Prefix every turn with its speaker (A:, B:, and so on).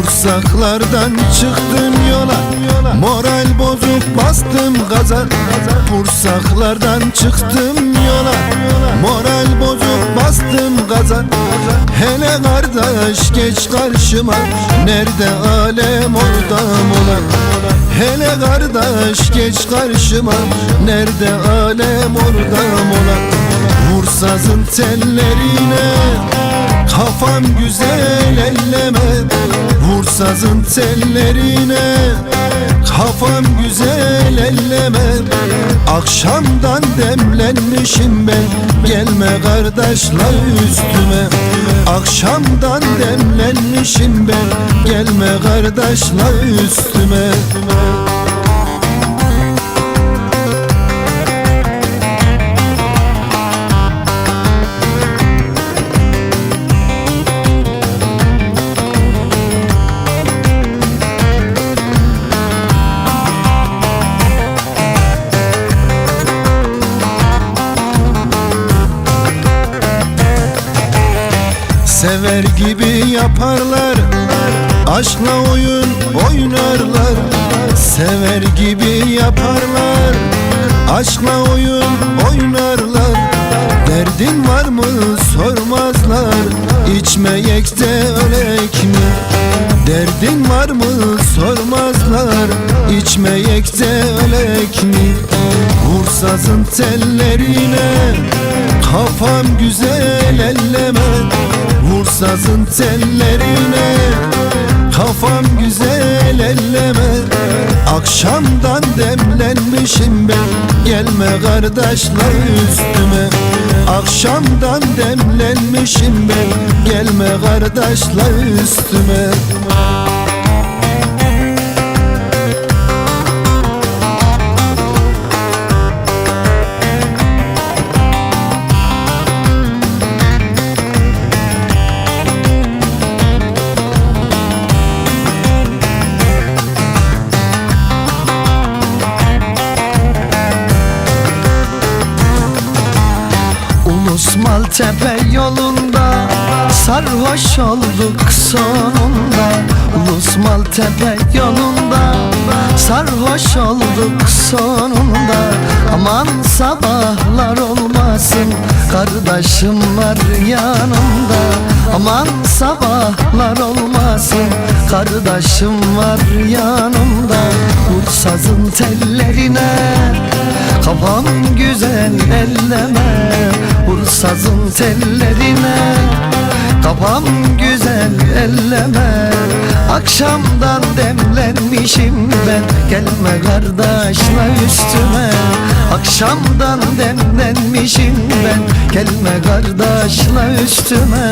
A: Bursaklardan çıktım yola Moral bozuk bastım gaza. Bursaklardan çıktım yola Moral bozuk bastım gaza. Hele kardeş geç karşıma. Nerede alem orada mola Hele kardeş geç karşıma. Nerede alem orada mola Vursazın tellerine Kafam güzel elleme Vursazın tellerine Kafam güzel elleme. Akşamdan demlenmişim ben Gelme kardeşler üstüme. Akşamdan demlenmişim ben Gelme kardeşler üstüme Sever gibi yaparlar Aşkla oyun oynarlar. Sever gibi yaparlar Aşkla oyun oynarlar. Derdin var mı sormazlar İçmeyek de ölek mi? Derdin var mı sormazlar İçmeyek de ölek mi? Vursazın tellerine Kafam güzel elleme Vursazın tellerine Kafam güzel elleme. Akşamdan demlenmişim ben Gelme kardeşler üstüme. Akşamdan demlenmişim ben Gelme kardeşler üstüme
B: Ulus Maltepe yolunda Sarhoş olduk sonunda. Ulus Maltepe yolunda Sarhoş olduk sonunda. Aman sabahlar olmasın Kardeşim var yanımda. Aman sabahlar olmasın Kardeşim var yanımda. Vur tellerine Kafam güzel elleme sazın tellerine Kafam güzel elleme. Akşamdan demlenmişim ben Gelme kardeşla üstüme. Akşamdan demlenmişim ben Gelme kardeşla üstüme